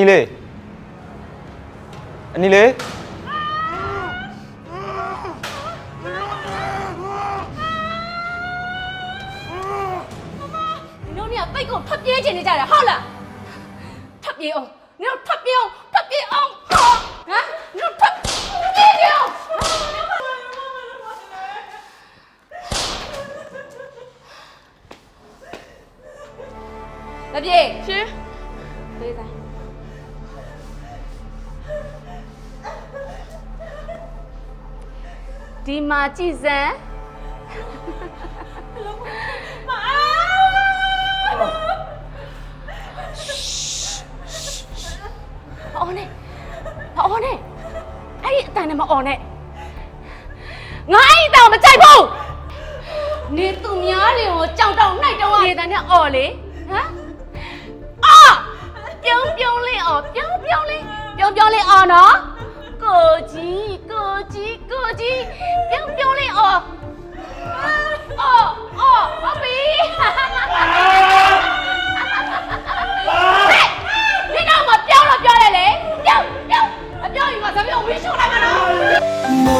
နီလေးအနီလေးနင်တို့เนี่ยတိတ်ကိုဖတ်ပြေးချင်နေကြတယ်ဟုတ်လားဖတ်ပြေးအောင်နင်တို့ဖတ်ပြေးအောင်ဖတ်ပြေးအောင်ဟမ်နင်တို့ဖတ်ပြေးကြအောင်မပြေရှင်ပေးဆိုင် ဒီမှာကြည်စမ်းမအော်နဲ့မအော်နဲ့အဲ့ဒီအတန်နဲ့မအော်နဲ့ငါအဲ့ဒီအတန်ကိုမကြိုက်ဘူးနေသူများတွေကိုကြောင်တောင်နှိုက်တော့နေတန်နဲ့အော်လေဟမ်အာပြုံးပြုံးလေးအော်ပြုံးပြုံးလေးပြုံးပြုံးလေးအော်နော်ကိုကြီးကို တော်ကြီးပြုံးပြုံးလေးအော်အော်အော်ဟုတ်ပြီဒီတော့မပြောတော့ပြောရလေပြုံးပြုံးအပြောင်းယူမှာသမီးကိုမင်းရှုံးလိုက်မှာနော်